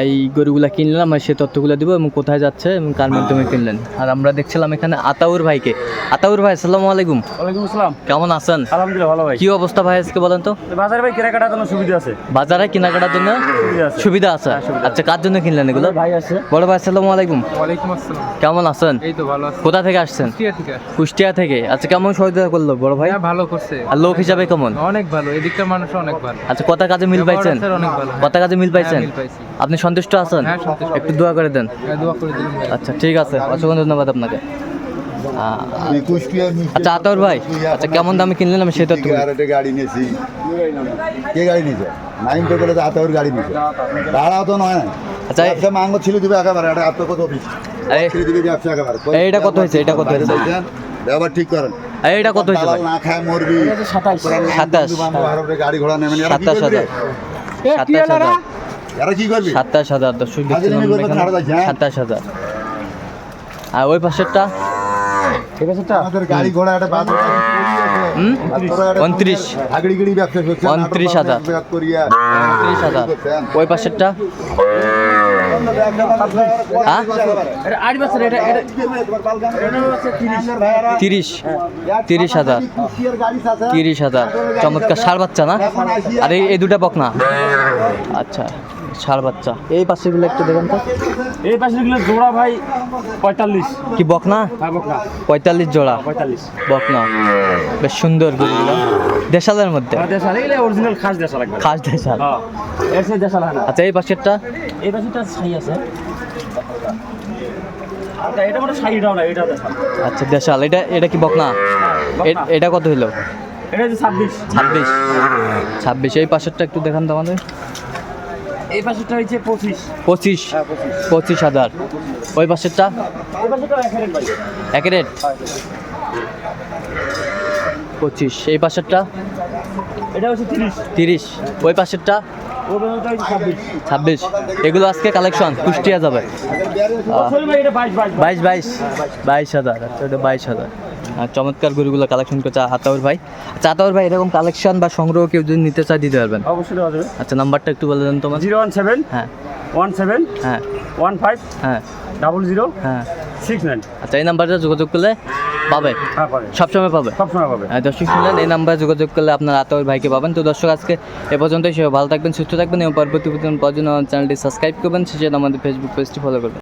এই গরুগুলা কিনলাম আর সে তথ্যগুলো দিব এবং কোথায় যাচ্ছে এবং কার মাধ্যমে কিনলেন। আর আমরা দেখছিলাম এখানে আতাউর ভাইকে। আতাউর ভাই আসসালামু আলাইকুম। ওয়ালাইকুম আসসালাম। কেমন আছেন? আলহামদুলিল্লাহ ভালো ভাই। কি অবস্থা ভাই আজকে বলেন তো? বাজারে ভাই কেনাকাটার জন্য সুবিধা আছে। বাজারে কেনাকাটার জন্য সুবিধা আছে। সুবিধা আছে? হ্যাঁ, আচ্ছা কার জন্য কিনলেন এগুলো? ভাই আছে। বড় ভাই আসসালামু আলাইকুম। ওয়ালাইকুম আসসালাম। কেমন আছেন? এই তো ভালো আছি। কোথা থেকে আসছেন? কুষ্টিয়া থেকে কুষ্টিয়া থেকে। আচ্ছা কেমন সহযোগিতা করল বড় ভাই? হ্যাঁ ভালো করছে। আর লোক হিসাবে কেমন? অনেক ভালো। এদিককার মানুষ অনেক ভালো। আচ্ছা কত কাজে মিল পাইছেন? অনেক ভালো কত কাজে মিল পাইছেন? হ্যাঁ। আপনি সন্তুষ্ট আছেন? হ্যাঁ, একটু দোয়া করে দেন। হ্যাঁ। আচ্ছা ঠিক আছে। অসংখ্য ধন্যবাদ আপনাকে। আচ্ছা আতর ভাই আচ্ছা কেমন দামে কিনলেন আমি সেটা একটু একটা গাড়ি নিয়েছি। কে গাড়ি নিয়েছে? নাইন তো করে আতাউর গাড়ি নিয়েছে। ভাড়া তো নয়। না আচ্ছা, ব্যবসা মাঙ্গ ছিল দিবে একেবারে এটা আত্ম কত অফিস? ছিল দিবে ব্যবসা একেবারে। এইটা কত হয়েছে? এইটা কত হয়েছে? ব্যবহার ঠিক করেন। এই, এটা কত হয়েছে না খায় মরবি। সাতাইশ সাতাশ। গাড়ি ঘোড়া নেবেন। সাতাশ সাতাশ এরা কি করবে? সাতাশ হাজার দর্শক হাজির হ্যাঁ? সাতাশ আর ওই পাশেরটা? ঠিক আছে গাড়ি ঘোড়া একটা বাদ উনত্রিশ হাগড়ি গিড়ি ব্যবসা করছে উনত্রিশ হাজার। উনত্রিশ হাজার। ওই পাশেরটা? হ্যাঁ? তিরিশ। তিরিশ হাজার। তিরিশ হাজার। চমৎকার। ষাড় বাচ্চা না? আর এই এই দুটা বক না আচ্ছা। ষাড় বাচ্চা। এই পাশেগুলো একটু দেখেন তো। এই পাশেরগুলো জোড়া ভাই পঁয়তাল্লিশ। কি বক না হ্যাঁ পঁয়তাল্লিশ জোড়া। পঁয়তাল্লিশ। বক না বেশ সুন্দর গরুগুলো দেশালের মধ্যে। দেশাল। এগুলো অরিজিনাল খাস দেশাল খাস দেশাল। হ্যাঁ দেশাল আচ্ছা এই পাশেরটা? এই পাশেটা ছাই আছে। আচ্ছা এটা মানে ছাইটাও না এটা দেশাল। আচ্ছা দেশাল। এটা এটা কি বক না এ- এটা কত হইল? এটা ছাব্বিশ। ছাব্বিশ। ছাব্বিশ। এই পাশেরটা একটু দেখান তো আমাদের। এই পাশেরটা হচ্ছে পঁচিশ। পঁচিশ। হ্যাঁ পঁচিশ। পঁচিশ হাজার। ওই পাশেরটা? এক রেট পঁচিশ। এই পাশেরটা? এটা হচ্ছে তিরিশ। তিরিশ। ওই পাশেরটা? ছাব্বিশ। এগুলো আজকে কালেকশন কুষ্টিয়া যাবে। বাইশ বাইশ বাইশ। বাইশ হাজার আচ্ছা বাইশ হাজার। চমৎকার গরুগুলো কালেকশন করছে হাতাউর ভাই। আচ্ছা হাতাউর ভাই এরকম কালেকশন বা সংগ্রহ কেউ যদি নিতে চায় দিতে পারবেন? অবশ্যই দেওয়া যাবে। আচ্ছা নাম্বারটা একটু বলে দেন তোমার। জিরো ওয়ান সেভেন হ্যাঁ। ওয়ান সেভেন হ্যাঁ। ওয়ান ফাইভ হ্যাঁ। ডাবল জিরো হ্যাঁ। Six nine. আচ্ছা এই নাম্বারটা যোগাযোগ করলে পাবে? হ্যাঁ সবসময় পাবে? সবসময় পাবে। হ্যাঁ, দর্শক শুনলেন এই নাম্বারে যোগাযোগ করলে আপনার আতর ভাইকে পাবেন। তো দর্শক আজকে এ পর্যন্তই। সবাই ভালো থাকবেন সুস্থ থাকবেন এবং পরবর্তী পর্যন্ত চ্যানেলটি সাবস্ক্রাইব করবেন। সেজন্য আমাদের ফেসবুক পেজটি ফলো করবেন।